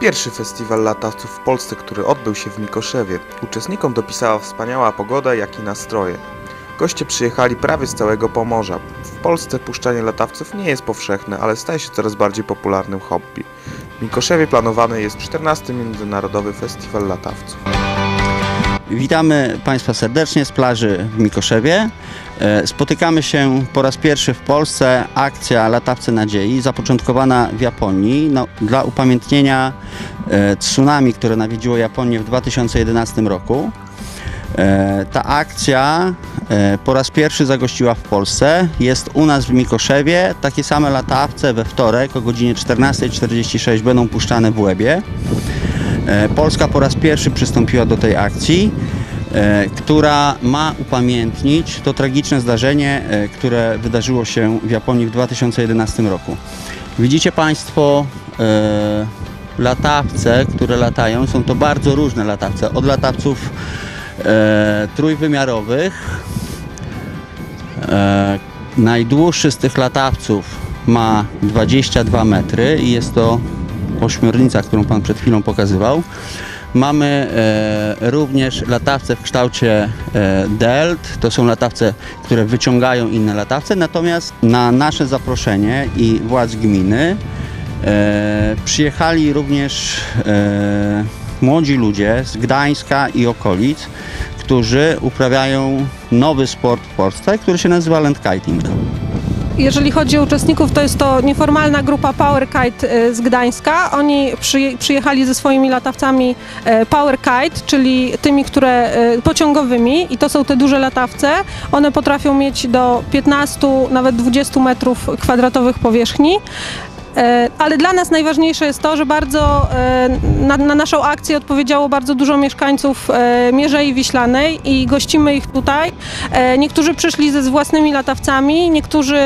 Pierwszy festiwal latawców w Polsce, który odbył się w Mikoszewie. Uczestnikom dopisała wspaniała pogoda, jak i nastroje. Goście przyjechali prawie z całego Pomorza. W Polsce puszczanie latawców nie jest powszechne, ale staje się coraz bardziej popularnym hobby. W Mikoszewie planowany jest 14. Międzynarodowy Festiwal Latawców. Witamy Państwa serdecznie z plaży w Mikoszewie. E, Spotykamy się po raz pierwszy w Polsce. Akcja Latawcy Nadziei, zapoczątkowana w Japonii no, dla upamiętnienia e, tsunami, które nawiedziło Japonię w 2011 roku. E, Ta akcja po raz pierwszy zagościła w Polsce. Jest u nas w Mikoszewie. Takie same latawce we wtorek o godzinie 14.46 będą puszczane w Łebie. E, Polska po raz pierwszy przystąpiła do tej akcji, e, która ma upamiętnić to tragiczne zdarzenie, e, które wydarzyło się w Japonii w 2011 roku. Widzicie Państwo latawce, które latają. Są to bardzo różne latawce. Od latawców trójwymiarowych. Najdłuższy z tych latawców ma 22 metry i jest to ośmiornica, którą Pan przed chwilą pokazywał. Mamy e, również latawce w kształcie e, delt. To są latawce, które wyciągają inne latawce. Natomiast na nasze zaproszenie i władz gminy e, przyjechali również e, młodzi ludzie z Gdańska i okolic, którzy uprawiają nowy sport w Polsce, który się nazywa landkiting. Jeżeli chodzi o uczestników, to jest to nieformalna grupa Power Kite e, z Gdańska. Oni przyje, przyjechali ze swoimi latawcami e, Power Kite, czyli tymi, które e, pociągowymi i to są te duże latawce. One potrafią mieć do 15, nawet 20 metrów kwadratowych powierzchni. E, Ale dla nas najważniejsze jest to, że bardzo e, na, na naszą akcję odpowiedziało bardzo dużo mieszkańców e, Mierzei Wiślanej i gościmy ich tutaj. Niektórzy przyszli ze własnymi latawcami, niektórzy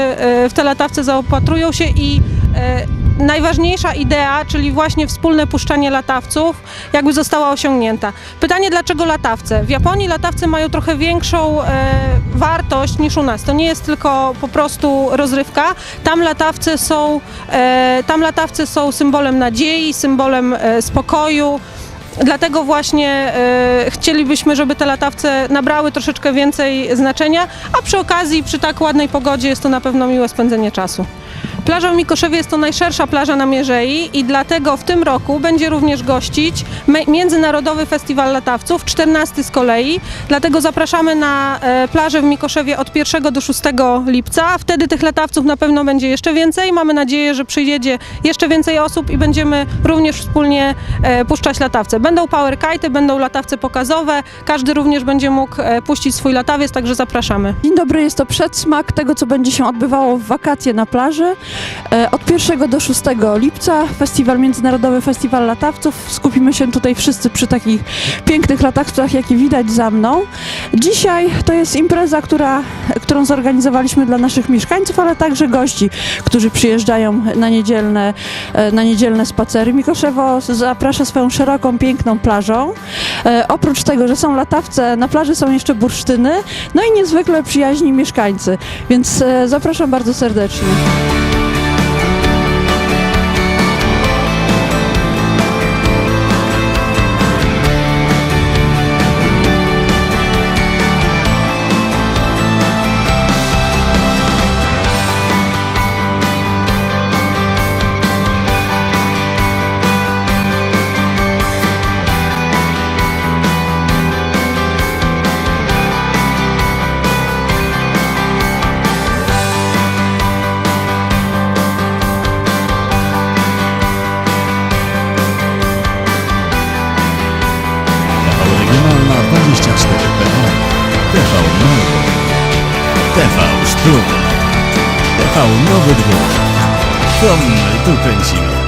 w te latawce zaopatrują się i najważniejsza idea, czyli właśnie wspólne puszczanie latawców, jakby została osiągnięta. Pytanie, dlaczego latawce? W Japonii latawce mają trochę większą e, wartość niż u nas. To nie jest tylko po prostu rozrywka. Tam latawce są, e, tam latawce są symbolem nadziei, symbolem e, spokoju. Dlatego właśnie e, chcielibyśmy, żeby te latawce nabrały troszeczkę więcej znaczenia, a przy okazji, przy tak ładnej pogodzie jest to na pewno miłe spędzenie czasu. Plaża w Mikoszewie jest to najszersza plaża na Mierzei i dlatego w tym roku będzie również gościć Międzynarodowy Festiwal Latawców, 14 z kolei. Dlatego zapraszamy na e, plażę w Mikoszewie od 1 do 6 lipca. Wtedy tych latawców na pewno będzie jeszcze więcej. Mamy nadzieję, że przyjedzie jeszcze więcej osób i będziemy również wspólnie e, puszczać latawce. Będą power kite, będą latawce pokazowe. Każdy również będzie mógł e, puścić swój latawiec, także zapraszamy. Dzień dobry, jest to przedsmak tego, co będzie się odbywało w wakacje na plaży. E, Od 1 do 6 lipca Festiwal Międzynarodowy Festiwal Latawców. Skupimy się tutaj wszyscy przy takich pięknych latawcach, jakie widać za mną. Dzisiaj to jest impreza, która, którą zorganizowaliśmy dla naszych mieszkańców, ale także gości, którzy przyjeżdżają na niedzielne, e, na niedzielne spacery. Mikoszewo zaprasza swoją szeroką, piękną plażą. E, Oprócz tego, że są latawce, na plaży są jeszcze bursztyny, no i niezwykle przyjaźni mieszkańcy, więc zapraszam bardzo serdecznie. канал Новидво. Там найдуть інсів.